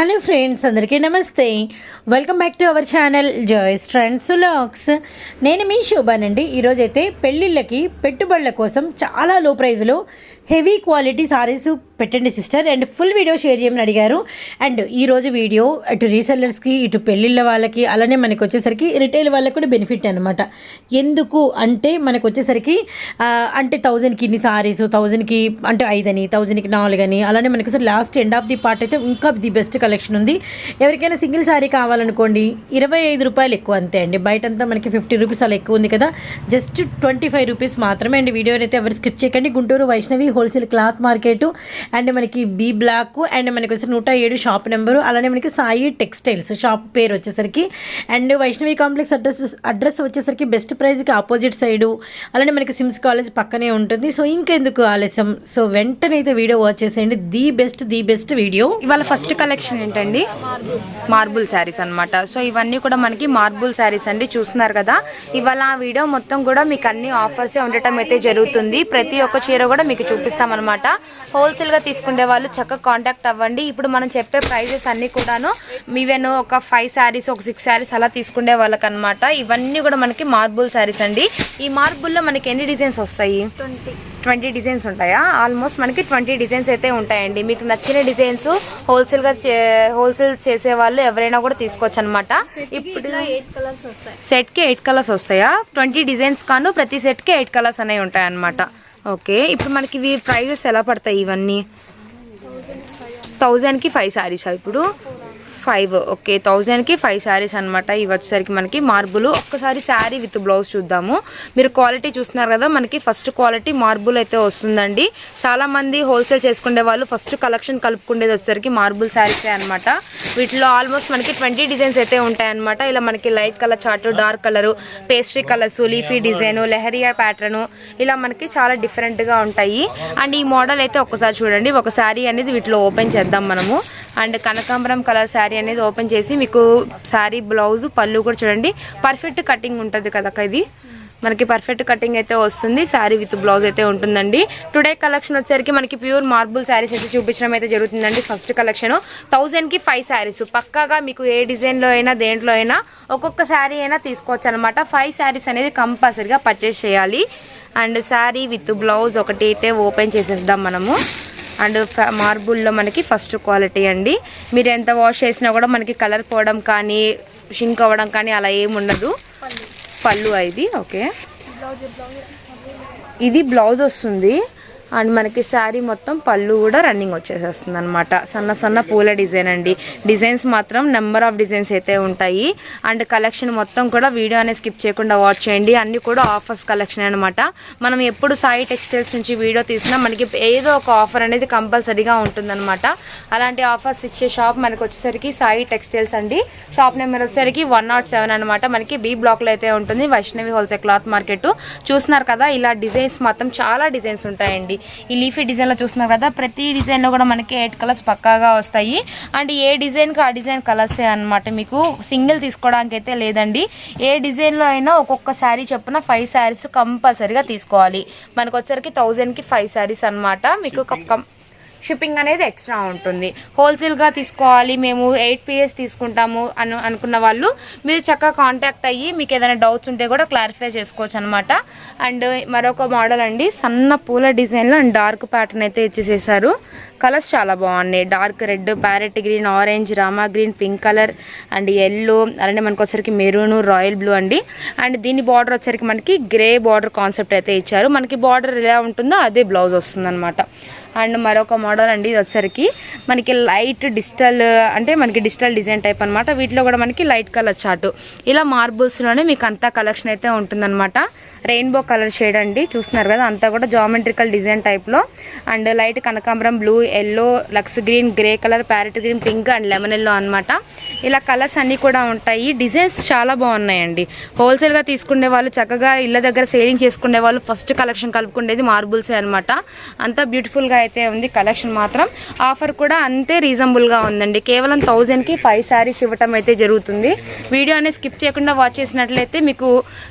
Hello friends అందరికీ నమస్తే. Welcome back to our channel Joys Trends lakhs నేను మీ శోభానండి. ఈరోజైతే పెళ్ళిళ్ళకి పెట్టుబడుల కోసం చాలా లో ప్రైజ్లో హెవీ క్వాలిటీ సారీస్ పెట్టండి sister. And full video share చేయమని అడిగారు. అండ్ ఈరోజు వీడియో అటు రీసెల్లర్స్కి ఇటు పెళ్ళిళ్ళ వాళ్ళకి అలానే మనకు వచ్చేసరికి రిటైల్ వాళ్ళకి కూడా బెనిఫిట్ అనమాట ఎందుకు అంటే మనకు వచ్చేసరికి అంటే థౌజండ్కి ఇన్ని సారీస్ థౌజండ్కి అంటే ఐదని థౌజండ్కి నాలుగని అలానే మనకు last end of the part అయితే ఇంకా ది బెస్ట్ కలెక్షన్ ఉంది. ఎవరికైనా సింగిల్ సారీ కావాలనుకోండి ఇరవై ఐదు రూపాయలు ఎక్కువ అంతే అండి. బయటంతా మనకి ఫిఫ్టీ రూపీస్ అలా ఎక్కువ ఉంది కదా. జస్ట్ ట్వంటీ ఫైవ్ రూపీస్ మాత్రమే అండ్. వీడియోని అయితే ఎవరు స్కిప్ చేయకండి. Guntur Vaishnavi wholesale cloth market and మనకి బి బ్లాక్ అండ్ మనకి వచ్చి నూట ఏడు షాప్ నెంబరు అలానే మనకి సాయి టెక్స్టైల్స్ షాప్ పేరు వచ్చేసరికి. And Vaishnavi complex address address వచ్చేసరికి బెస్ట్ ప్రైస్కి ఆపోజిట్ సైడు అలానే మనకి సిమ్స్ కాలేజ్ పక్కనే ఉంటుంది. సో ఇంకెందుకు ఆలస్యం? సో వెంటనే అయితే వీడియో వాచ్ చేసేయండి. The best the best video. ఇవాళ ఫస్ట్ కలెక్షన్ ఏంటండి? మార్బుల్ శారీస్ అన్నమాట. సో ఇవన్నీ కూడా మనకి మార్బుల్ శారీస్ అండి చూస్తున్నారు కదా. ఇవాళ వీడియో మొత్తం కూడా మీకు అన్ని ఆఫర్స్ ఉండటం అయితే జరుగుతుంది. ప్రతి ఒక్క చీర కూడా మీకు చూపిస్తామన్నమాట హోల్సేల్గా తీసుకునే వాళ్ళు చక్కగా కాంటాక్ట్ అవ్వండి. ఇప్పుడు మనం చెప్పే ప్రైజెస్ అన్ని కూడాను మీవేను ఒక ఫైవ్ శారీస్ ఒక సిక్స్ శారీస్ అలా తీసుకునే వాళ్ళకి అనమాట ఇవన్నీ కూడా మనకి మార్బుల్ శారీస్ అండి. ఈ మార్బుల్లో మనకి ఎన్ని డిజైన్స్ వస్తాయి? ట్వంటీ డిజైన్స్ ఉంటాయా? ఆల్మోస్ట్ మనకి ట్వంటీ డిజైన్స్ అయితే ఉంటాయండి. మీకు నచ్చిన డిజైన్స్ హోల్సేల్గా హోల్సేల్ చేసే వాళ్ళు ఎవరైనా కూడా తీసుకోవచ్చు అనమాట ఇప్పుడు సెట్కి ఎయిట్ కలర్స్ వస్తాయా? ట్వంటీ డిజైన్స్ కాను ప్రతి సెట్కి ఎయిట్ కలర్స్ అనేవి ఉంటాయి అనమాట ఓకే ఇప్పుడు మనకి ఇవి ప్రైజెస్ ఎలా పడతాయి ఇవన్నీ? థౌజండ్కి ఫైవ్ శారీసా ఇప్పుడు? ఫైవ్ ఓకే థౌజండ్కి ఫైవ్ శారీస్ అనమాట ఇవి వచ్చేసరికి మనకి. మార్బుల్ ఒక్కసారి శారీ విత్ బ్లౌజ్ చూద్దాము. మీరు క్వాలిటీ చూస్తున్నారు కదా మనకి ఫస్ట్ క్వాలిటీ మార్బుల్ అయితే వస్తుందండి. చాలామంది హోల్సేల్ చేసుకునే వాళ్ళు ఫస్ట్ కలెక్షన్ కలుపుకునేది వచ్చేసరికి మార్బుల్ శారీసే అనమాట వీటిలో ఆల్మోస్ట్ మనకి ట్వంటీ డిజైన్స్ అయితే ఉంటాయన్నమాట. ఇలా మనకి light colour chart dark colour pastry colours leafy design lehariya pattern ఇలా మనకి చాలా డిఫరెంట్గా ఉంటాయి. అండ్ ఈ మోడల్ అయితే ఒక్కసారి చూడండి. ఒక శారీ అనేది వీటిలో ఓపెన్ చేద్దాం మనము. అండ్ కనకాంబరం కలర్ శారీ అనేది ఓపెన్ చేసి మీకు శారీ బ్లౌజ్ పళ్ళు కూడా చూడండి. పర్ఫెక్ట్ కటింగ్ ఉంటుంది కదా ఇది. మనకి పర్ఫెక్ట్ కటింగ్ అయితే వస్తుంది. శారీ విత్ బ్లౌజ్ అయితే ఉంటుందండి. టుడే కలెక్షన్ వచ్చేసరికి మనకి ప్యూర్ మార్బుల్ శారీస్ అయితే చూపించడం అయితే జరుగుతుందండి. ఫస్ట్ కలెక్షన్ థౌజండ్కి ఫైవ్ శారీస్. పక్కాగా మీకు ఏ డిజైన్లో అయినా దేంట్లో అయినా ఒక్కొక్క శారీ అయినా తీసుకోవచ్చు అనమాట ఫైవ్ శారీస్ అనేది కంపల్సరీగా పర్చేస్ చేయాలి. అండ్ శారీ విత్ బ్లౌజ్ ఒకటి అయితే ఓపెన్ చేసేద్దాం మనము. అండ్ మార్బుల్లో మనకి ఫస్ట్ క్వాలిటీ అండి. మీరు ఎంత వాష్ చేసినా కూడా మనకి కలర్ పోవడం కానీ షింక్ అవ్వడం కానీ అలా ఏమి ఉండదు. పళ్ళు. ఇది ఓకే. ఇది బ్లౌజ్ వస్తుంది. అండ్ మనకి శారీ మొత్తం పళ్ళు కూడా రన్నింగ్ వచ్చేసేస్తుంది అనమాట సన్న సన్న పూల డిజైన్ అండి. డిజైన్స్ మాత్రం నెంబర్ ఆఫ్ డిజైన్స్ అయితే ఉంటాయి. అండ్ కలెక్షన్ మొత్తం కూడా వీడియో అనేది స్కిప్ చేయకుండా వాచ్ చేయండి. అన్ని కూడా ఆఫర్స్ కలెక్షన్ అనమాట మనం ఎప్పుడు సాయి టెక్స్టైల్స్ నుంచి వీడియో తీసినా మనకి ఏదో ఒక ఆఫర్ అనేది కంపల్సరీగా ఉంటుందన్నమాట. అలాంటి ఆఫర్స్ ఇచ్చే షాప్ మనకు వచ్చేసరికి సాయి టెక్స్టైల్స్ అండి. షాప్ నెంబర్ వచ్చేసరికి వన్ నాట్ సెవెన్ అనమాట మనకి బి బ్లాక్లో అయితే ఉంటుంది. Vaishnavi wholesale cloth market. చూస్తున్నారు కదా ఇలా డిజైన్స్ మాత్రం చాలా డిజైన్స్ ఉంటాయండి. ఈ లీఫీ డిజైన్లో చూస్తున్నారు కదా ప్రతి డిజైన్లో కూడా మనకి ఎయిట్ కలర్స్ పక్కాగా వస్తాయి. అండ్ ఏ డిజైన్కి ఆ డిజైన్ కలర్సే అనమాట మీకు. సింగిల్ తీసుకోవడానికి అయితే లేదండి. ఏ డిజైన్లో అయినా ఒక్కొక్క శారీ చొప్పున ఫైవ్ శారీస్ కంపల్సరీగా తీసుకోవాలి. మనకు వచ్చరికి థౌజండ్కి ఫైవ్ శారీస్ అనమాట మీకు షిప్పింగ్ అనేది ఎక్స్ట్రా ఉంటుంది. హోల్సేల్గా తీసుకోవాలి మేము ఎయిట్ పీఎస్ తీసుకుంటాము అను అనుకున్న వాళ్ళు మీరు చక్కగా కాంటాక్ట్ అయ్యి మీకు ఏదైనా డౌట్స్ ఉంటే కూడా క్లారిఫై చేసుకోవచ్చు అనమాట అండ్ మరొక మోడల్ అండి సన్న పూల డిజైన్లో అండ్ డార్క్ ప్యాటర్న్ అయితే ఇచ్చేసేసారు. కలర్స్ చాలా బాగున్నాయి. Dark red parrot green orange Rama green pink colour and yellow. అలానే మనకు వచ్చరికి మెరూన్ రాయల్ బ్లూ అండి. అండ్ దీని బార్డర్ వచ్చరికి మనకి గ్రే బార్డర్ కాన్సెప్ట్ అయితే ఇచ్చారు. మనకి బార్డర్ ఎలా ఉంటుందో అదే బ్లౌజ్ వస్తుంది అండ్ మరొక మోడల్ అండి ఇది వచ్చరికి మనకి లైట్ డిజిటల్ అంటే మనకి డిజిటల్ డిజైన్ టైప్ అనమాట వీటిలో కూడా మనకి లైట్ కలర్ చాటు. ఇలా మార్బుల్స్లోనే మీకు అంతా కలెక్షన్ అయితే ఉంటుందన్నమాట. రెయిన్బో కలర్ షేడ్ అండి. చూస్తున్నారు కదా అంతా కూడా జామెట్రికల్ డిజైన్ టైప్లో అండ్ లైట్ కనకాంబరం blue yellow Lux green grey colour parrot green pink and lemon yellow అనమాట ఇలా కలర్స్ అన్నీ కూడా ఉంటాయి. డిజైన్స్ చాలా బాగున్నాయండి. హోల్సేల్గా తీసుకునే వాళ్ళు చక్కగా ఇళ్ళ దగ్గర సేలింగ్ చేసుకునే వాళ్ళు ఫస్ట్ కలెక్షన్ కలుపుకునేది మార్బుల్సే అనమాట అంతా బ్యూటిఫుల్గా అయితే ఉంది కలెక్షన్ మాత్రం. ఆఫర్ కూడా అంతే రీజనబుల్గా ఉందండి. కేవలం థౌజండ్కి ఫైవ్ శారీస్ ఇవ్వటం అయితే జరుగుతుంది. వీడియో అనేది స్కిప్ చేయకుండా వాచ్ చేసినట్లయితే మీకు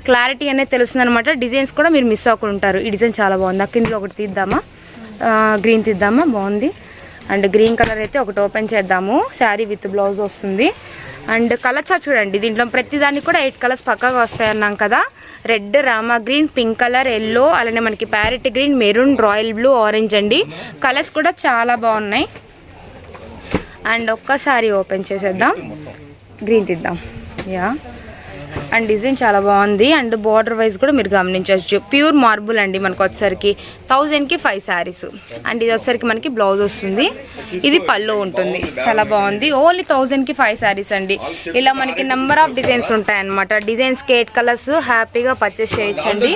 క్లారిటీ అనేది తెలుస్తుంది అనమాట డిజైన్స్ కూడా మీరు మిస్ అవ్వకుండా ఉంటారు. ఈ డిజైన్ చాలా బాగుంది. అక్క ఒకటి తీద్దామా? గ్రీన్ తీద్దామా? బాగుంది. అండ్ గ్రీన్ కలర్ అయితే ఒకటి ఓపెన్ చేద్దాము. శారీ విత్ బ్లౌజ్ వస్తుంది. అండ్ కలర్ చార్ట్ చూడండి. దీంట్లో ప్రతి దానికి కూడా ఎయిట్ కలర్స్ పక్కాగా వస్తాయి అన్నాం కదా. Red Rama green pink colour yellow అలానే మనకి parrot green maroon royal blue orange అండి. కలర్స్ కూడా చాలా బాగున్నాయి. అండ్ ఒక్కసారి ఓపెన్ చేసేద్దాం. గ్రీన్ తీద్దాం. యా అండ్ డిజైన్ చాలా బాగుంది. అండ్ బార్డర్ వైజ్ కూడా మీరు గమనించవచ్చు. ప్యూర్ మార్బుల్ అండి మనకు వచ్చేసరికి. థౌజండ్కి ఫైవ్ శారీస్. అండ్ ఇది వచ్చేసరికి మనకి బ్లౌజ్ వస్తుంది. ఇది పళ్ళు ఉంటుంది. చాలా బాగుంది. ఓన్లీ థౌజండ్కి ఫైవ్ శారీస్ అండి. ఇలా మనకి నెంబర్ ఆఫ్ డిజైన్స్ ఉంటాయి అనమాట డిజైన్స్కి ఎయిట్ కలర్స్ హ్యాపీగా పర్చేస్ చేయొచ్చండి.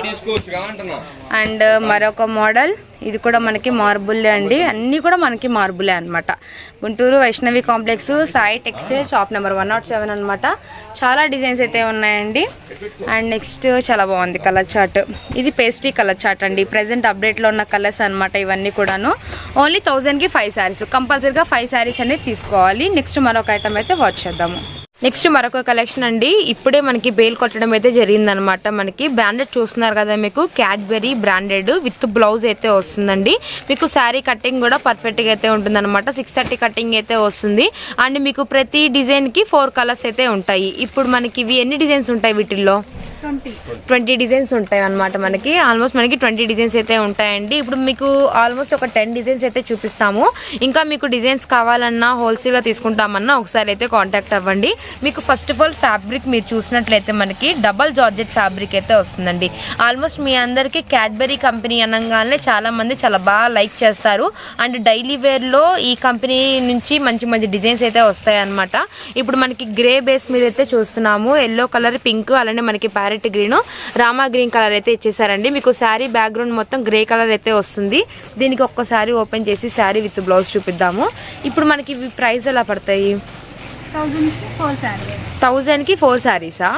అండ్ మరొక మోడల్. ఇది కూడా మనకి మార్బుల్లే అండి. అన్నీ కూడా మనకి మార్బులే అనమాట Guntur Vaishnavi complex Sai textile shop number one nought seven అనమాట చాలా డిజైన్స్ అయితే ఉన్నాయండి. అండ్ నెక్స్ట్ చాలా బాగుంది కలర్ చార్ట్. ఇది పేస్ట్రీ కలర్ చార్ట్ అండి. ప్రజెంట్ అప్డేట్లో ఉన్న కలర్స్ అనమాట ఇవన్నీ కూడాను. ఓన్లీ థౌజండ్కి ఫైవ్ శారీస్. కంపల్సరీగా ఫైవ్ శారీస్ అనేది తీసుకోవాలి. నెక్స్ట్ మరొక ఐటమ్ అయితే వాచ్ చేద్దాము. నెక్స్ట్ మరొక కలెక్షన్ అండి. ఇప్పుడే మనకి బేల్ కొట్టడం అయితే జరిగిందనమాట. మనకి బ్రాండెడ్ చూస్తున్నారు కదా మీకు. క్యాడ్బెరీ బ్రాండెడ్ విత్ బ్లౌజ్ అయితే వస్తుందండి. మీకు శారీ కటింగ్ కూడా పర్ఫెక్ట్గా అయితే ఉంటుందన్నమాట. సిక్స్ థర్టీ కటింగ్ అయితే వస్తుంది. అండ్ మీకు ప్రతి డిజైన్కి ఫోర్ కలర్స్ అయితే ఉంటాయి. ఇప్పుడు మనకి ఇవి ఎన్ని డిజైన్స్ ఉంటాయి వీటిల్లో? ట్వంటీ. డిజైన్స్ ఉంటాయి అనమాట మనకి. ఆల్మోస్ట్ మనకి ట్వంటీ డిజైన్స్ అయితే ఉంటాయండి. ఇప్పుడు మీకు ఆల్మోస్ట్ ఒక టెన్ డిజైన్స్ అయితే చూపిస్తాము. ఇంకా మీకు డిజైన్స్ కావాలన్నా హోల్సేల్గా తీసుకుంటామన్నా ఒకసారి అయితే కాంటాక్ట్ అవ్వండి. మీకు ఫస్ట్ ఆఫ్ ఆల్ ఫ్యాబ్రిక్ మీరు చూసినట్లయితే మనకి డబల్ జార్జెట్ ఫ్యాబ్రిక్ అయితే వస్తుందండి. ఆల్మోస్ట్ మీ అందరికీ క్యాడ్బెరీ కంపెనీ అనగానే చాలామంది చాలా బాగా లైక్ చేస్తారు. అండ్ డైలీ వేర్లో ఈ కంపెనీ నుంచి మంచి మంచి డిజైన్స్ అయితే వస్తాయన్నమాట. ఇప్పుడు మనకి గ్రే బేస్ మీద అయితే చూస్తున్నాము. ఎల్లో కలర్ పింక్ అలానే మనకి parrot green Rama green colour అయితే ఇచ్చేసారండి. మీకు శారీ బ్యాక్గ్రౌండ్ మొత్తం గ్రే కలర్ అయితే వస్తుంది. దీనికి ఒక్కసారి ఓపెన్ చేసి శారీ విత్ బ్లౌజ్ చూపిద్దాము. ఇప్పుడు మనకి ఇవి ప్రైస్ ఎలా పడతాయి? థౌజండ్కి ఫోర్ శారీ. థౌజండ్కి ఫోర్ శారీసా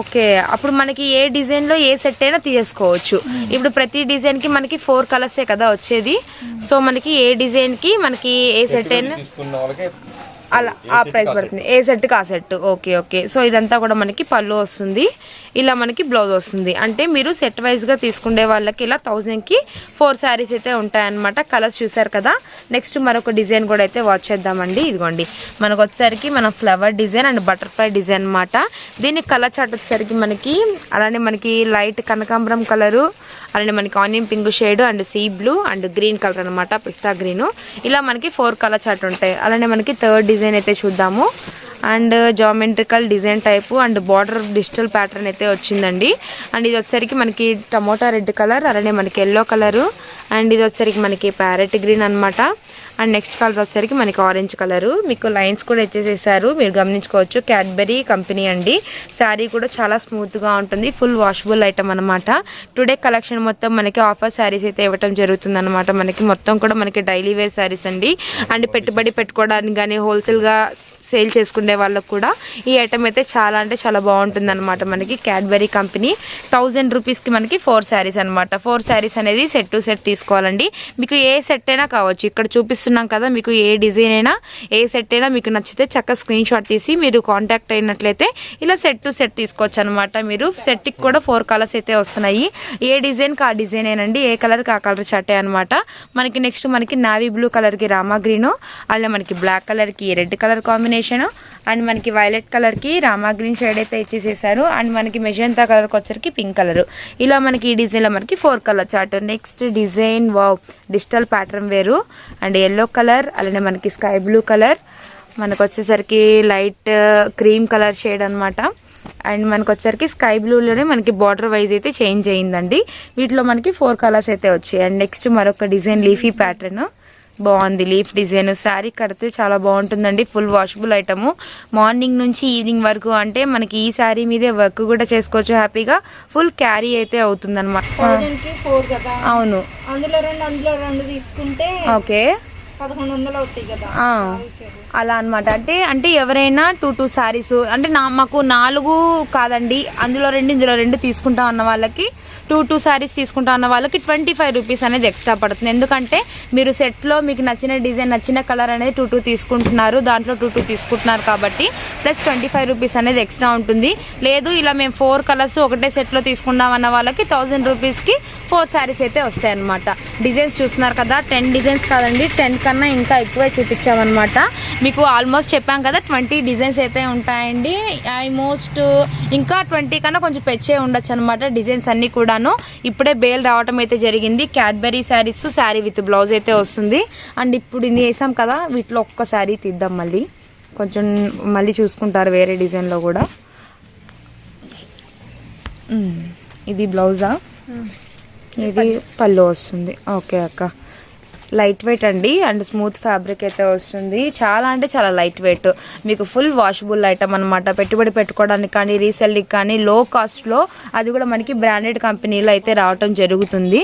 ఓకే. అప్పుడు మనకి ఏ డిజైన్లో ఏ సెట్ అయినా తీసుకోవచ్చు ఇప్పుడు ప్రతి డిజైన్కి మనకి ఫోర్ కలర్సే కదా వచ్చేది. సో మనకి ఏ డిజైన్కి మనకి ఏ సెట్ అయినా తీసుకున్న వాళ్ళకి అలా ఆ ప్రైస్ పడుతుంది. ఏ సెట్కి ఆ సెట్ ఓకే ఓకే. సో ఇదంతా కూడా మనకి పళ్ళు వస్తుంది. ఇలా మనకి బ్లౌజ్ వస్తుంది. అంటే మీరు సెట్ వైజ్గా తీసుకునే వాళ్ళకి ఇలా థౌజండ్కి ఫోర్ శారీస్ అయితే ఉంటాయన్నమాట. కలర్స్ చూసారు కదా? నెక్స్ట్ మరొక డిజైన్ కూడా అయితే వాచ్ చేద్దామండి. ఇదిగోండి. మనకు వచ్చేసరికి మన flower design and butterfly design అనమాట దీని కలర్ చాట్ వచ్చేసరికి మనకి అలానే మనకి లైట్ కనకాంబరం కలరు అలానే మనకి onion pink shade and sea blue and green colour అనమాట పిస్తా గ్రీన్ ఇలా మనకి ఫోర్ కలర్ చాట్ ఉంటాయి. అలానే మనకి థర్డ్ డిజైన్ అయితే చూద్దాము. And geometrical design type and border digital pattern అయితే వచ్చిందండి. అండ్ ఇది వచ్చేసరికి మనకి టమోటా రెడ్ కలర్ అలానే మనకి ఎల్లో కలరు. అండ్ ఇది వచ్చేసరికి మనకి ప్యారెట్ గ్రీన్ అన్నమాట. అండ్ నెక్స్ట్ కలర్ వచ్చేసరికి మనకి ఆరెంజ్ కలరు. మీకు లైన్స్ కూడా ఇచ్చేసేసారు మీరు గమనించుకోవచ్చు క్యాడ్బెరీ కంపెనీ అండి. శారీ కూడా చాలా స్మూత్గా ఉంటుంది. ఫుల్ వాషబుల్ ఐటమ్ అనమాట టుడే కలెక్షన్ మొత్తం మనకి ఆఫర్ శారీస్ అయితే ఇవ్వటం జరుగుతుంది అనమాట మనకి మొత్తం కూడా మనకి డైలీ వేర్ శారీస్ అండి. అండ్ పెట్టుబడి పెట్టుకోవడానికి కానీ హోల్సేల్గా సేల్ చేసుకునే వాళ్ళకు కూడా ఈ ఐటమ్ అయితే చాలా అంటే చాలా బాగుంటుంది అనమాట మనకి క్యాడ్బెరీ కంపెనీ థౌజండ్ రూపీస్కి మనకి ఫోర్ శారీస్ అనమాట ఫోర్ శారీస్ అనేది సెట్ టు సెట్ తీసుకోవాలండి. మీకు ఏ సెట్ అయినా కావచ్చు. ఇక్కడ చూపిస్తున్నాం కదా మీకు ఏ డిజైన్ అయినా ఏ సెట్ అయినా మీకు నచ్చితే చక్క స్క్రీన్ షాట్ తీసి మీరు కాంటాక్ట్ అయినట్లయితే ఇలా సెట్ టు సెట్ తీసుకోవచ్చు అనమాట మీరు. సెట్కి కూడా ఫోర్ కలర్స్ అయితే వస్తున్నాయి. ఏ డిజైన్కి ఆ డిజైన్ అయినండి ఏ కలర్కి ఆ కలర్ షర్టే అనమాట మనకి నెక్స్ట్ మనకి నావీ బ్లూ కలర్కి రామా గ్రీను అలానే మనకి బ్లాక్ కలర్కి రెడ్ కలర్ కాంబినేషన్ అండ్ మనకి వైలెట్ కలర్కి రామా గ్రీన్ షేడ్ అయితే ఇచ్చేసేసారు. అండ్ మనకి మెజంతా కలర్కి వచ్చరికి పింక్ కలర్ ఇలా మనకి ఈ డిజైన్లో మనకి four colour chart next design wow digital pattern వేరు. అండ్ ఎల్లో కలర్ అలానే మనకి స్కై బ్లూ కలర్ మనకు వచ్చేసరికి లైట్ క్రీమ్ కలర్ షేడ్ అన్నమాట. అండ్ మనకు వచ్చేసరికి స్కై బ్లూలోనే మనకి బార్డర్ వైజ్ అయితే చేంజ్ అయ్యిందండి వీటిలో మనకి ఫోర్ కలర్స్ అయితే వచ్చాయి. అండ్ నెక్స్ట్ మరొక డిజైన్ లీఫీ ప్యాటర్న్ బాగుంది. లీఫ్ డిజైన్ శారీ కడితే చాలా బాగుంటుందండి. Full washable item. మార్నింగ్ నుంచి ఈవినింగ్ వరకు అంటే మనకి ఈ శారీ మీదే వర్క్ కూడా చేసుకోవచ్చు హ్యాపీగా. ఫుల్ క్యారీ అయితే అవుతుంది కదా? అవును. అందులో రెండు అందులో రెండు తీసుకుంటే ఓకే. పదకొండు వందలు అలా అనమాట అంటే అంటే ఎవరైనా టూ టూ శారీస్ అంటే నా మాకు నాలుగు కాదండి. అందులో రెండు ఇందులో రెండు తీసుకుంటా అన్న వాళ్ళకి టూ టూ శారీస్ తీసుకుంటా అన్న వాళ్ళకి ట్వంటీ ఫైవ్ రూపీస్ అనేది ఎక్స్ట్రా పడుతుంది. ఎందుకంటే మీరు సెట్లో మీకు నచ్చిన డిజైన్ నచ్చిన కలర్ అనేది టూ టూ తీసుకుంటున్నారు. దాంట్లో టూ టూ తీసుకుంటున్నారు కాబట్టి ప్లస్ ట్వంటీ ఫైవ్ రూపీస్ అనేది ఎక్స్ట్రా ఉంటుంది. లేదు ఇలా మేము ఫోర్ కలర్స్ ఒకటే సెట్లో తీసుకున్నాం అన్న వాళ్ళకి థౌజండ్ రూపీస్కి ఫోర్ శారీస్ అయితే వస్తాయి అనమాట డిజైన్స్ చూస్తున్నారు కదా టెన్ డిజైన్స్ కాదండి టెన్ కన్నా ఇంకా ఎక్కువే చూపించామన్నమాట మీకు ఆల్మోస్ట్ చెప్పాం కదా ట్వంటీ డిజైన్స్ అయితే ఉంటాయండి. ఆల్మోస్ట్ ఇంకా ట్వంటీ కన్నా కొంచెం పెచ్చే ఉండొచ్చు అనమాట డిజైన్స్ అన్నీ కూడాను. ఇప్పుడే బేల్ రావటం అయితే జరిగింది. Cadbury saris sari with blouse అయితే వస్తుంది. అండ్ ఇప్పుడు ఇన్ని వేసాం కదా వీటిలో ఒక్క శారీ తీద్దాం మళ్ళీ. కొంచెం మళ్ళీ చూసుకుంటారు వేరే డిజైన్లో కూడా. ఇది బ్లౌజా? ఇది పళ్ళు వస్తుంది. ఓకే అక్క. లైట్ వెయిట్ అండి అండ్ స్మూత్ ఫ్యాబ్రిక్ అయితే వస్తుంది. చాలా అంటే చాలా లైట్ వెయిట్. మీకు ఫుల్ వాషబుల్ ఐటమ్ అనమాట పెట్టుబడి పెట్టుకోవడానికి కానీ రీసెల్కి కానీ లో కాస్ట్లో అది కూడా మనకి బ్రాండెడ్ కంపెనీలో అయితే రావటం జరుగుతుంది.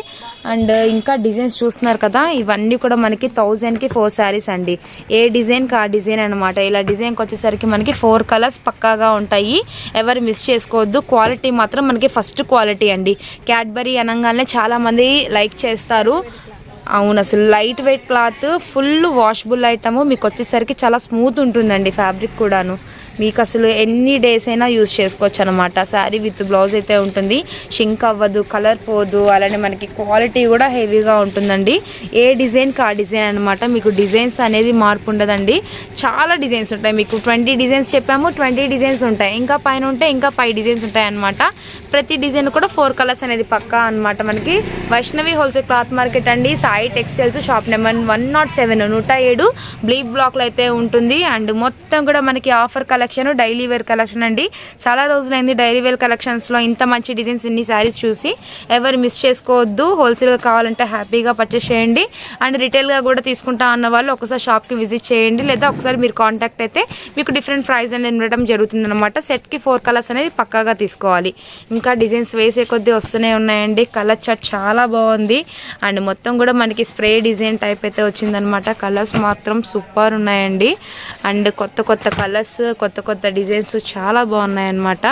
అండ్ ఇంకా డిజైన్స్ చూస్తున్నారు కదా ఇవన్నీ కూడా మనకి థౌజండ్కి ఫోర్ శారీస్ అండి. ఏ డిజైన్కి ఆ డిజైన్ అనమాట ఇలా డిజైన్కి వచ్చేసరికి మనకి ఫోర్ కలర్స్ పక్కాగా ఉంటాయి. ఎవరు మిస్ చేసుకోవద్దు. క్వాలిటీ మాత్రం మనకి ఫస్ట్ క్వాలిటీ అండి. క్యాడ్బరీ అనగానే చాలామంది లైక్ చేస్తారు. అవును అసలు light weight cloth full washable item మీకు వచ్చేసరికి చాలా స్మూత్ ఉంటుందండి ఫ్యాబ్రిక్ కూడాను. మీకు అసలు ఎన్ని డేస్ అయినా యూజ్ చేసుకోవచ్చు అనమాట శారీ విత్ బ్లౌజ్ అయితే ఉంటుంది. షింక్ అవ్వదు కలర్ పోదు అలానే మనకి క్వాలిటీ కూడా హెవీగా ఉంటుందండి. ఏ డిజైన్కి ఆ డిజైన్ అనమాట మీకు డిజైన్స్ అనేది మార్పు ఉండదండి. చాలా డిజైన్స్ ఉంటాయి. మీకు ట్వంటీ డిజైన్స్ చెప్పాము ట్వంటీ డిజైన్స్ ఉంటాయి. ఇంకా పైన ఉంటే ఇంకా ఫైవ్ డిజైన్స్ ఉంటాయి అనమాట ప్రతి డిజైన్ కూడా ఫోర్ కలర్స్ అనేది పక్కా అనమాట మనకి. వైష్ణవి హోల్సేల్ క్లాత్ మార్కెట్ అండి. Sai textiles shop number one naught seven నూట ఏడు. బ్లీక్ బ్లాక్లో అయితే ఉంటుంది. అండ్ మొత్తం కూడా మనకి offer colour collection daily wear collection అండి. చాలా రోజులైంది డైలీ వేర్ కలెక్షన్స్లో ఇంత మంచి డిజైన్స్ ఇన్ని శారీస్ చూసి. ఎవరు మిస్ చేసుకోవద్దు. హోల్సేల్గా కావాలంటే హ్యాపీగా పర్చేస్ చేయండి. అండ్ రిటైల్గా కూడా తీసుకుంటా అన్న వాళ్ళు ఒకసారి షాప్కి విజిట్ చేయండి. లేదా ఒకసారి మీరు కాంటాక్ట్ అయితే మీకు డిఫరెంట్ ప్రైస్ అనేది ఉండటం జరుగుతుంది అనమాట సెట్కి ఫోర్ కలర్స్ అనేది పక్కాగా తీసుకోవాలి. ఇంకా డిజైన్స్ వేసే కొద్దీ వస్తూనే ఉన్నాయండి. కలర్ చార్ట్ చాలా బాగుంది. అండ్ మొత్తం కూడా మనకి స్ప్రే డిజైన్ టైప్ అయితే వచ్చిందనమాట కలర్స్ మాత్రం సూపర్ ఉన్నాయండి. అండ్ కొత్త కొత్త కలర్స్ కొత్త కొత్త కొత్త డిజైన్స్ చాలా బాగున్నాయి అన్నమాట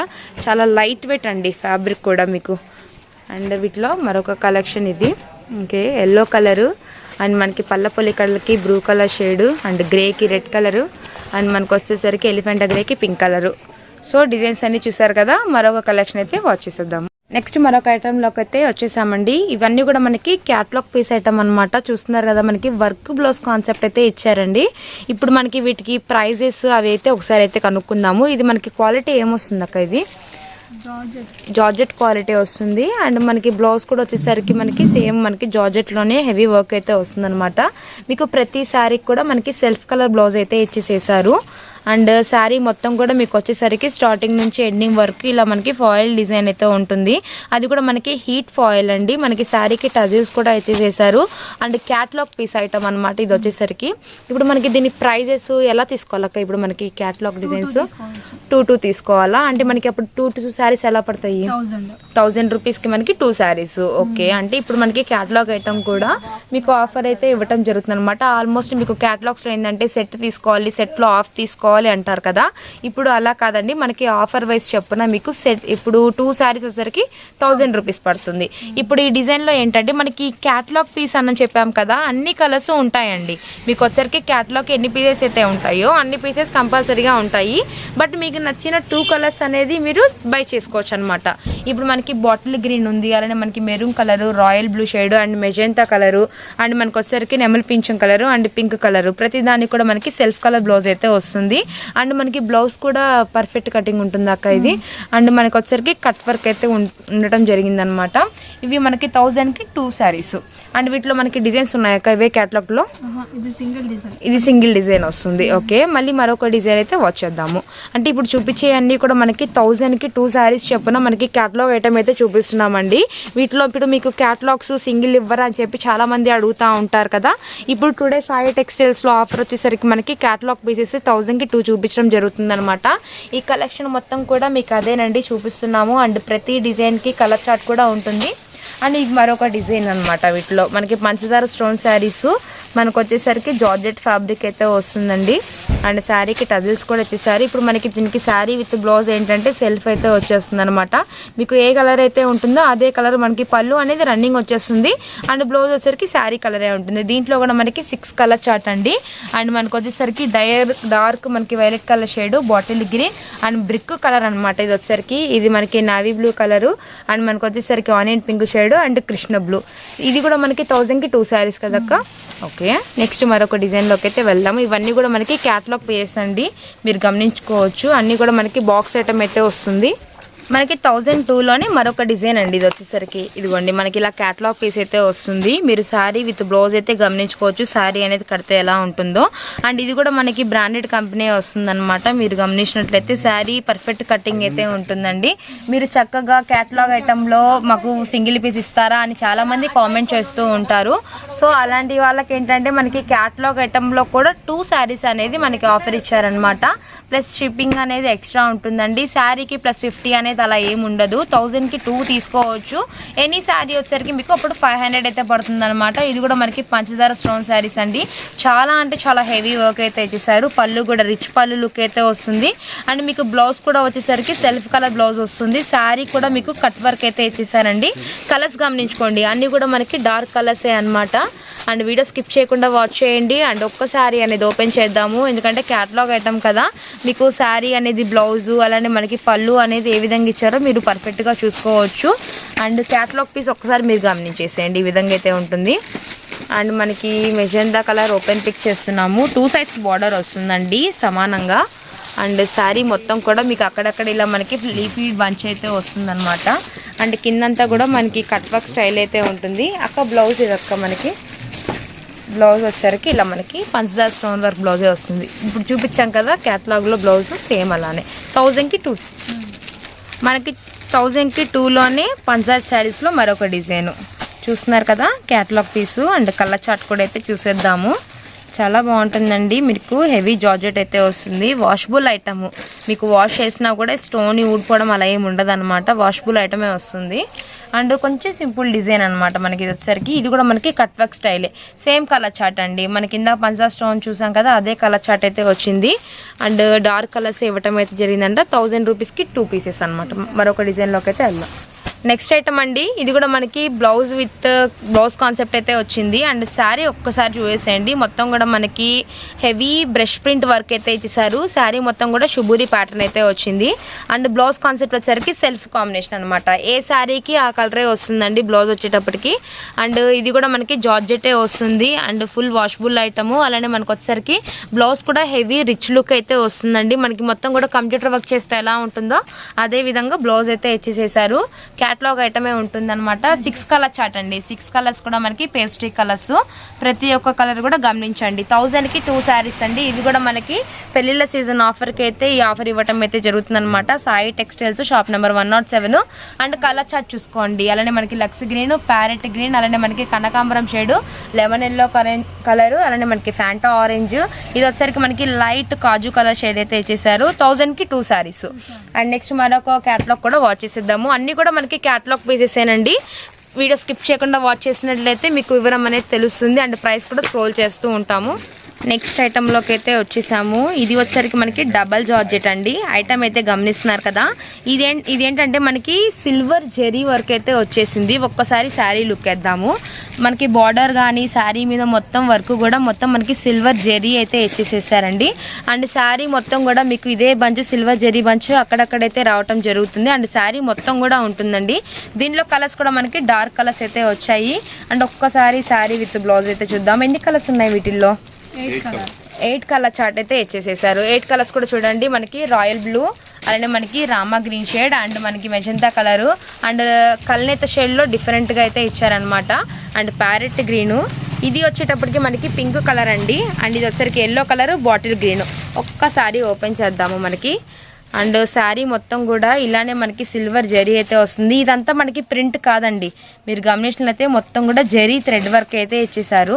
చాలా లైట్ వెయిట్ అండి ఫ్యాబ్రిక్ కూడా మీకు. అండ్ వీటిలో మరొక కలెక్షన్ ఇది. Okay yellow colour. అండ్ మనకి పల్లపొలి కలర్కి బ్లూ కలర్ షేడు అండ్ గ్రేకి రెడ్ కలరు. అండ్ మనకు వచ్చేసరికి ఎలిఫెంట్ గ్రేకి పింక్ కలరు. సో డిజైన్స్ అన్నీ చూసారు కదా? మరొక కలెక్షన్ అయితే వాచ్ చేసేద్దాం. నెక్స్ట్ మరొక ఐటెంలోకి అయితే వచ్చేసామండి. ఇవన్నీ కూడా మనకి క్యాట్లాగ్ పీస్ ఐటమ్ అనమాట చూస్తున్నారు కదా మనకి వర్క్ బ్లౌజ్ కాన్సెప్ట్ అయితే ఇచ్చారండి. ఇప్పుడు మనకి వీటికి ప్రైజెస్ అవి అయితే ఒకసారి అయితే కనుక్కుందాము. ఇది మనకి క్వాలిటీ ఏమొస్తుంది అక్క ఇది? జార్జెట్ క్వాలిటీ వస్తుంది. అండ్ మనకి బ్లౌజ్ కూడా వచ్చేసరికి మనకి సేమ్ మనకి జార్జెట్లోనే హెవీ వర్క్ అయితే వస్తుంది అనమాట మీకు ప్రతి శారీకి కూడా మనకి సెల్ఫ్ కలర్ బ్లౌజ్ అయితే ఇచ్చేసేసారు. అండ్ శారీ మొత్తం కూడా మీకు వచ్చేసరికి స్టార్టింగ్ నుంచి ఎండింగ్ వరకు ఇలా మనకి ఫాయిల్ డిజైన్ అయితే ఉంటుంది. అది కూడా మనకి హీట్ ఫాయిల్ అండి. మనకి శారీకి టజిల్స్ కూడా ఇచ్చేసేసారు అండ్ క్యాట్లాగ్ పీస్ ఐటమ్ అనమాట ఇది వచ్చేసరికి. ఇప్పుడు మనకి దీని ప్రైజెస్ ఎలా తీసుకోవాలక్క? ఇప్పుడు మనకి క్యాట్లాగ్ డిజైన్స్ టూ టూ తీసుకోవాలా? అంటే మనకి అప్పుడు టూ టూ శారీస్ ఎలా పడతాయి? థౌజండ్. థౌజండ్ రూపీస్కి మనకి టూ శారీస్. ఓకే. అంటే ఇప్పుడు మనకి క్యాటలాగ్ ఐటమ్ కూడా మీకు ఆఫర్ అయితే ఇవ్వటం జరుగుతుంది అనమాట ఆల్మోస్ట్ మీకు క్యాటలాగ్స్లో ఏంటంటే సెట్ తీసుకోవాలి సెట్లో ఆఫ్ తీసుకోవాలి. అంటారు కదా. ఇప్పుడు అలా కాదండి మనకి ఆఫర్ వైజ్ చెప్పున మీకు సెట్ ఇప్పుడు టూ శారీస్ వచ్చేసరికి థౌజండ్ రూపీస్ పడుతుంది. ఇప్పుడు ఈ డిజైన్లో ఏంటంటే మనకి క్యాట్లాగ్ పీస్ అని చెప్పాం కదా అన్ని కలర్స్ ఉంటాయండి. మీకు వచ్చరికి క్యాట్లాగ్ ఎన్ని పీసెస్ అయితే ఉంటాయో అన్ని పీసెస్ కంపల్సరీగా ఉంటాయి. బట్ మీకు నచ్చిన టూ కలర్స్ అనేది మీరు బై చేసుకోవచ్చు అనమాట ఇప్పుడు మనకి బాటిల్ గ్రీన్ ఉంది అలానే మనకి maroon colour royal blue shade and magenta colour and మనకు వచ్చరికి నెమల్ పింఛం కలరు అండ్ పింక్ కలరు. ప్రతి దానికి కూడా మనకి సెల్ఫ్ కలర్ బ్లౌజ్ అయితే వస్తుంది. అండ్ మనకి బ్లౌజ్ కూడా పర్ఫెక్ట్ కటింగ్ ఉంటుంది అక్క ఇది. అండ్ మనకి వచ్చరికి కట్ వర్క్ అయితే ఉం- ఉండటం జరిగిందనమాట. ఇవి మనకి థౌజండ్కి టూ శారీస్ అండ్ వీటిలో మనకి డిజైన్స్ ఉన్నాయి అక్క ఇవే క్యాటలాగ్లో. ఇది సింగిల్ డిజైన్. ఇది సింగిల్ డిజైన్ వస్తుంది ఓకే. మళ్ళీ మరొక డిజైన్ అయితే వాచ్ చేద్దాము అంటే ఇప్పుడు చూపించే అన్ని కూడా మనకి థౌజండ్కి టూ శారీస్ చెప్పున మనకి క్యాటలాగ్ ఐటమ్ అయితే చూపిస్తున్నామండి. వీటిలో ఇప్పుడు మీకు క్యాటలాగ్స్ సింగిల్ ఇవ్వరా అని చెప్పి చాలా మంది అడుగుతూ ఉంటారు కదా. ఇప్పుడు టుడే సాయి టెక్స్టైల్స్లో ఆఫర్ వచ్చేసరికి మనకి క్యాటలాగ్ పీసెస్ థౌజండ్కి టూ చూపించడం జరుగుతుంది అనమాట ఈ కలెక్షన్ మొత్తం కూడా మీకు అదేనండి చూపిస్తున్నాము. అండ్ ప్రతి డిజైన్కి కలర్ చార్ట్ కూడా ఉంటుంది. అండ్ ఇది మరొక డిజైన్ అనమాట వీటిలో. మనకి పంచదార స్టోన్ శారీస్ మనకు వచ్చేసరికి జార్జెట్ ఫ్యాబ్రిక్ అయితే వస్తుందండి. అండ్ శారీకి టజిల్స్ కూడా వచ్చేసారి. ఇప్పుడు మనకి దీనికి శారీ విత్ బ్లౌజ్ ఏంటంటే సెల్ఫ్ అయితే వచ్చేస్తుంది అనమాట మీకు ఏ కలర్ అయితే ఉంటుందో అదే కలర్ మనకి పళ్ళు అనేది రన్నింగ్ వచ్చేస్తుంది. అండ్ బ్లౌజ్ వచ్చేసరికి శారీ కలరే ఉంటుంది. దీంట్లో కూడా మనకి సిక్స్ కలర్ చార్ట్ అండి. అండ్ మనకు వచ్చేసరికి డయర్ డార్క్ మనకి violet colour shade bottle green and brick colour అనమాట ఇది వచ్చేసరికి. ఇది మనకి నావీ బ్లూ కలరు. అండ్ మనకు వచ్చేసరికి onion pink shade and Krishna blue. ఇది కూడా మనకి థౌజండ్కి టూ శారీస్ కదక్క? ఓకే. నెక్స్ట్ మరొక డిజైన్లోకి అయితే వెళ్దాము. ఇవన్నీ కూడా మనకి క్యాట్లాగ్ పేస్ అండి. మీరు గమనించుకోవచ్చు. అన్నీ కూడా మనకి బాక్స్ ఐటమ్ అయితే వస్తుంది. మనకి థౌజండ్ టూలోనే మరొక డిజైన్ అండి ఇది వచ్చేసరికి. ఇదిగోండి మనకి ఇలా క్యాటలాగ్ పీస్ అయితే వస్తుంది. మీరు శారీ విత్ బ్లౌజ్ అయితే గమనించుకోవచ్చు. శారీ అనేది కడితే ఎలా ఉంటుందో. అండ్ ఇది కూడా మనకి బ్రాండెడ్ కంపెనీ వస్తుందన్నమాట. మీరు గమనించినట్లయితే శారీ పర్ఫెక్ట్ కటింగ్ అయితే ఉంటుందండి. మీరు చక్కగా క్యాటలాగ్ ఐటెంలో మాకు సింగిల్ పీస్ ఇస్తారా అని చాలామంది కామెంట్ చేస్తూ ఉంటారు. సో అలాంటి వాళ్ళకి ఏంటంటే మనకి క్యాటలాగ్ ఐటెంలో కూడా టూ శారీస్ అనేది మనకి ఆఫర్ ఇచ్చారనమాట ప్లస్ షిప్పింగ్ అనేది ఎక్స్ట్రా ఉంటుందండి. శారీకి ప్లస్ ఫిఫ్టీ అనేది అలా ఏమి ఉండదు. థౌజండ్కి టూ తీసుకోవచ్చు. ఎనీ శారీ వచ్చేసరికి మీకు అప్పుడు ఫైవ్ హండ్రెడ్ అయితే పడుతుంది అనమాట ఇది కూడా మనకి పంచదార స్టోన్ శారీస్ అండి. చాలా అంటే చాలా హెవీ వర్క్ అయితే ఇచ్చేసారు పళ్ళు కూడా రిచ్ పళ్ళు లుక్ అయితే వస్తుంది. అండ్ మీకు బ్లౌజ్ కూడా వచ్చేసరికి సెల్ఫ్ కలర్ బ్లౌజ్ వస్తుంది. శారీ కూడా మీకు కట్ వర్క్ అయితే ఇచ్చేసారండి కలర్స్ గమనించుకోండి. అన్నీ కూడా మనకి డార్క్ కలర్సే అన్నమాట. అండ్ వీడియో స్కిప్ చేయకుండా వాచ్ చేయండి. అండ్ ఒక్క శారీ అనేది ఓపెన్ చేద్దాము. ఎందుకంటే క్యాటలాగ్ ఐటమ్ కదా. మీకు శారీ అనేది బ్లౌజు అలానే మనకి పళ్ళు అనేది ఏ విధంగా ఇచ్చారో మీరు పర్ఫెక్ట్గా చూసుకోవచ్చు. అండ్ క్యాట్లాగ్ పీస్ ఒక్కసారి మీరు గమనించేసేయండి. ఈ విధంగా అయితే ఉంటుంది. అండ్ మనకి మెజెండా కలర్ ఓపెన్ పిక్ చేస్తున్నాము. టూ సైడ్స్ బార్డర్ వస్తుందండి సమానంగా. అండ్ శారీ మొత్తం కూడా మీకు అక్కడక్కడ ఇలా మనకి లీఫీ బంచ్ అయితే వస్తుందన్నమాట. అండ్ కిందంతా కూడా మనకి కట్ వర్క్ స్టైల్ అయితే ఉంటుంది. అక్క బ్లౌజ్ ఇది అక్క మనకి. బ్లౌజ్ వచ్చరికి ఇలా మనకి పంచదార స్టోన్ వర్క్ బ్లౌజే వస్తుంది. ఇప్పుడు చూపించాం కదా క్యాటలాగ్లో బ్లౌజ్ సేమ్ అలానే. థౌజండ్కి టూ మనకి థౌజండ్కి టూలోనే పంజాబ్ శారీస్లో మరొక డిజైను. చూస్తున్నారు కదా catalogue piece and colour chart కూడా అయితే చూసేద్దాము. చాలా బాగుంటుందండి. మీకు హెవీ జార్జెట్ అయితే వస్తుంది. Washable item. మీకు వాష్ చేసినా కూడా స్టోన్ ఊడిపోవడం అలా ఏమి ఉండదు అనమాట వాషబుల్ ఐటమే వస్తుంది. అండ్ కొంచెం సింపుల్ డిజైన్ అనమాట మనకి ఇది వచ్చేసరికి. ఇది కూడా మనకి కట్ వర్క్ స్టైలే. సేమ్ కలర్ చాట్ అండి. మనకి కింద పంచా స్టోన్ చూసాం కదా అదే కలర్ చాట్ అయితే వచ్చింది. అండ్ డార్క్ కలర్స్ ఇవ్వటం అయితే జరిగిందంట. థౌజండ్ రూపీస్కి టూ పీసెస్ అనమాట మరొక డిజైన్లోకి అయితే వెళ్దాం. నెక్స్ట్ ఐటమ్ అండి ఇది కూడా మనకి బ్లౌజ్ విత్ బ్లౌజ్ కాన్సెప్ట్ అయితే వచ్చింది. అండ్ శారీ ఒక్కసారి చూసేయండి మొత్తం కూడా మనకి హెవీ బ్రష్ ప్రింట్ వర్క్ అయితే ఇచ్చేసారు శారీ మొత్తం కూడా షుబూరి ప్యాటర్న్ అయితే వచ్చింది. అండ్ బ్లౌజ్ కాన్సెప్ట్ వచ్చేసరికి సెల్ఫ్ కాంబినేషన్ అనమాట ఏ శారీకి ఆ కలరే వస్తుందండి బ్లౌజ్ వచ్చేటప్పటికి? అండ్ ఇది కూడా మనకి జార్జెటే వస్తుంది. అండ్ ఫుల్ వాషబుల్ ఐటము అలానే మనకు వచ్చేసరికి బ్లౌజ్ కూడా హెవీ రిచ్ లుక్ అయితే వస్తుందండి. మనకి మొత్తం కూడా కంప్యూటర్ వర్క్ చేస్తే ఎలా ఉంటుందో అదే విధంగా బ్లౌజ్ అయితే ఇచ్చేసేసారు క్యాటలాగ్ ఐటమే ఉంటుందన్నమాట. సిక్స్ కలర్ చాట్ అండి. సిక్స్ కలర్స్ కూడా మనకి పేస్ట్రీ కలర్స్ ప్రతి ఒక్క కలర్ కూడా గమనించండి. థౌజండ్కి టూ శారీస్ అండి. ఇవి కూడా మనకి పెళ్ళిళ్ళ సీజన్ ఆఫర్కి అయితే ఈ ఆఫర్ ఇవ్వటం అయితే జరుగుతుందన్నమాట. Sai textiles shop number one naught seven and colour chart చూసుకోండి. అలానే మనకి లక్స్ గ్రీన్ ప్యారెట్ గ్రీన్ అలానే మనకి కనకాంబరం షేడు లెమన్ ఎల్లో కలర్ అలానే మనకి ఫ్యాంటా ఆరెంజ్ ఇది వచ్చేసరికి మనకి లైట్ కాజు కలర్ షేడ్ అయితే ఇచ్చేసారు. థౌజండ్కి టూ శారీస్ అండ్ నెక్స్ట్ మరొక క్యాటలాగ్ కూడా వాచ్ చేసేద్దాము. అన్నీ కూడా మనకి క్యాటలాగ్ పీసెసేనండి వీడియో స్కిప్ చేయకుండా వాచ్ చేసినట్లయితే మీకు వివరం అనేది తెలుస్తుంది. అండ్ ప్రైస్ కూడా స్క్రోల్ చేస్తూ ఉంటాము. నెక్స్ట్ ఐటెంలోకి అయితే వచ్చేసాము. ఇది వచ్చేసరికి మనకి డబల్ జార్జెట్ అండి. ఐటమ్ అయితే గమనిస్తున్నారు కదా. ఇదేం ఇదేంటంటే మనకి సిల్వర్ జెరీ వర్క్ అయితే వచ్చేసింది. ఒక్కసారి శారీ లుక్ వేద్దాము. మనకి బార్డర్ కానీ శారీ మీద మొత్తం వర్క్ కూడా మొత్తం మనకి సిల్వర్ జెరీ అయితే ఇచ్చేసేసారండి. అండ్ శారీ మొత్తం కూడా మీకు ఇదే బంచ్ సిల్వర్ జెరీ బంచ్ అక్కడక్కడైతే రావటం జరుగుతుంది. అండ్ శారీ మొత్తం కూడా ఉంటుందండి. దీనిలో కలర్స్ కూడా మనకి డార్క్ కలర్స్ అయితే వచ్చాయి. అండ్ ఒక్కసారి శారీ విత్ బ్లౌజ్ అయితే చూద్దాం. ఎన్ని కలర్స్ ఉన్నాయి వీటిల్లో? ఎయిట్ కలర్ చార్ట్ అయితే ఇచ్చేసేసారు. ఎయిట్ కలర్స్ కూడా చూడండి. మనకి రాయల్ బ్లూ అలానే మనకి రామా గ్రీన్ షేడ్ అండ్ మనకి మెజంతా కలరు అండ్ కల్నేత షేడ్లో డిఫరెంట్గా అయితే ఇచ్చారనమాట అండ్ ప్యారెట్ గ్రీను ఇది వచ్చేటప్పటికి మనకి పింక్ కలర్ అండి. అండ్ ఇది వచ్చరికి ఎల్లో కలర్ బాటిల్ గ్రీన్ ఒక్కసారి ఓపెన్ చేద్దాము మనకి. అండ్ శారీ మొత్తం కూడా ఇలానే మనకి సిల్వర్ జరీ అయితే వస్తుంది. ఇదంతా మనకి ప్రింట్ కాదండి. మీరు గమనించినట్లయితే మొత్తం కూడా జరీ థ్రెడ్ వర్క్ అయితే ఇచ్చేసారు.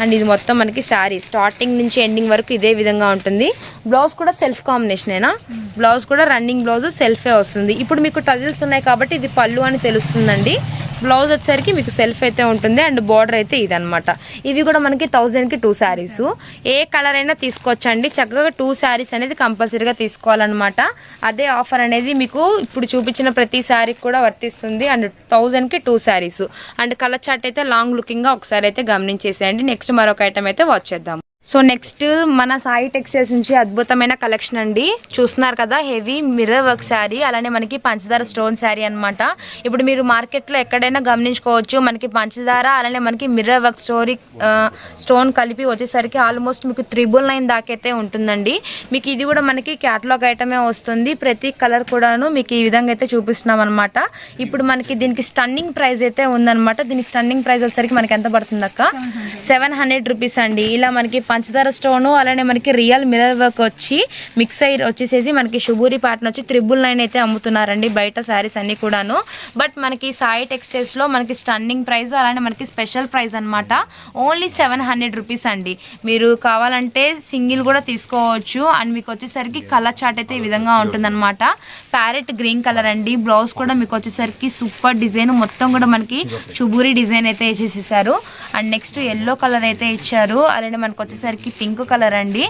అండ్ ఇది మొత్తం మనకి శారీ. స్టార్టింగ్ నుంచి ఎండింగ్ వరకు ఇదే విధంగా ఉంటుంది. బ్లౌజ్ కూడా సెల్ఫ్ కాంబినేషనేనా బ్లౌజ్ కూడా రన్నింగ్ బ్లౌజ్ సెల్ఫే వస్తుంది. ఇప్పుడు మీకు టజిల్స్ ఉన్నాయి కాబట్టి ఇది పళ్ళు అని తెలుస్తుందండి. బ్లౌజ్ వచ్చేసరికి మీకు సెల్ఫ్ అయితే ఉంటుంది అండ్ బార్డర్ అయితే ఇదనమాట ఇవి కూడా మనకి థౌజండ్కి టూ శారీస్ ఏ కలర్ అయినా తీసుకోవచ్చండి. చక్కగా టూ శారీస్ అనేది కంపల్సరీగా తీసుకోవాలన్నమాట. అదే ఆఫర్ అనేది మీకు ఇప్పుడు చూపించిన ప్రతి శారీకి కూడా వర్తిస్తుంది. అండ్ థౌజండ్కి two saris and colour chart అయితే లాంగ్ లుకింగ్గా ఒకసారి అయితే గమనించేసేయండి. నెక్స్ట్ మరొక ఐటమ్ అయితే వాచ్ చేద్దాం. సో నెక్స్ట్ మన సాయి టెక్స్టైల్స్ నుంచి అద్భుతమైన కలెక్షన్ అండి. చూస్తున్నారు కదా హెవీ మిర్రర్ వర్క్ శారీ అలానే మనకి పంచదార స్టోన్ శారీ అన్నమాట. ఇప్పుడు మీరు మార్కెట్లో ఎక్కడైనా గమనించుకోవచ్చు మనకి పంచదార అలానే మనకి మిర్రర్ వర్క్ స్టోరీ స్టోన్ కలిపి వచ్చేసరికి ఆల్మోస్ట్ మీకు త్రిబుల్ నైన్ దాకైతే ఉంటుందండి. మీకు ఇది కూడా మనకి క్యాటలాగ్ ఐటమే వస్తుంది. ప్రతి కలర్ కూడాను మీకు ఈ విధంగా అయితే చూపిస్తున్నాం అనమాట ఇప్పుడు మనకి దీనికి స్టన్నింగ్ ప్రైస్ అయితే ఉందన్నమాట. దీని స్టన్నింగ్ ప్రైస్ వచ్చేసరికి మనకి ఎంత పడుతుంది అక్క సెవెన్ హండ్రెడ్ రూపీస్ అండి. ఇలా మనకి పంచదార స్టోను అలానే మనకి రియల్ మిరర్ వర్క్ వచ్చి మిక్స్ అయ్యి వచ్చేసేసి మనకి షుబూరి ప్యాటర్న్ వచ్చి త్రిబుల్ నైన్ అయితే అమ్ముతున్నారండి బయట శారీస్ అన్ని కూడాను. బట్ మనకి సాయి టెక్స్టైల్స్లో మనకి స్టన్నింగ్ ప్రైస్ అలానే మనకి స్పెషల్ ప్రైస్ అనమాట ఓన్లీ సెవెన్ హండ్రెడ్ రూపీస్ అండి. మీరు కావాలంటే సింగిల్ కూడా తీసుకోవచ్చు. అండ్ మీకు వచ్చేసరికి కలర్ చార్ట్ అయితే ఈ విధంగా ఉంటుందన్నమాట. ప్యారెట్ గ్రీన్ కలర్ అండి. బ్లౌజ్ కూడా మీకు వచ్చేసరికి సూపర్ డిజైన్. మొత్తం కూడా మనకి షుబూరి డిజైన్ అయితే వేసేసేసారు అండ్ నెక్స్ట్ ఎల్లో కలర్ అయితే ఇచ్చారు. అలానే మనకు వచ్చేసరికి పింక్ కలర్ అండి.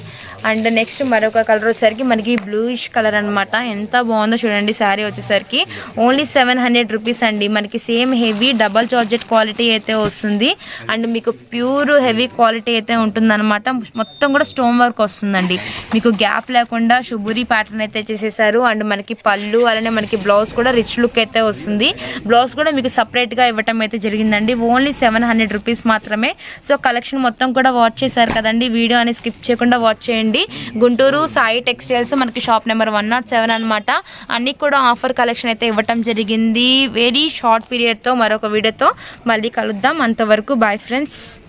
అండ్ నెక్స్ట్ మరొక కలర్ వచ్చేసరికి మనకి బ్లూయిష్ కలర్ అనమాట ఎంత బాగుందో చూడండి శారీ వచ్చేసరికి. ఓన్లీ సెవెన్ హండ్రెడ్ రూపీస్ అండి. మనకి same heavy double georgette quality అయితే వస్తుంది. అండ్ మీకు ప్యూర్ హెవీ క్వాలిటీ అయితే ఉంటుందన్నమాట. మొత్తం కూడా స్టోన్ వర్క్ వస్తుందండి. మీకు గ్యాప్ లేకుండా షుబురి ప్యాటర్న్ అయితే చేసేసారు. అండ్ మనకి పళ్ళు అలానే మనకి బ్లౌజ్ కూడా రిచ్ లుక్ అయితే వస్తుంది. బ్లౌజ్ కూడా మీకు సపరేట్గా ఇవ్వటం అయితే జరిగిందండి. ఓన్లీ సెవెన్ హండ్రెడ్ రూపీస్ మాత్రమే. సో కలెక్షన్ మొత్తం కూడా వాచ్ చేశారు కదండి. వీడియో అని స్కిప్ చేయకుండా వాచ్ చేయండి. గుంటూరు సాయి టెక్స్టైల్స్ మనకి shop number one naught seven అనమాట అన్ని కూడా ఆఫర్ కలెక్షన్ అయితే ఇవ్వటం జరిగింది. వెరీ షార్ట్ పీరియడ్తో మరొక వీడియోతో మళ్ళీ కలుద్దాం. అంతవరకు బాయ్ ఫ్రెండ్స్.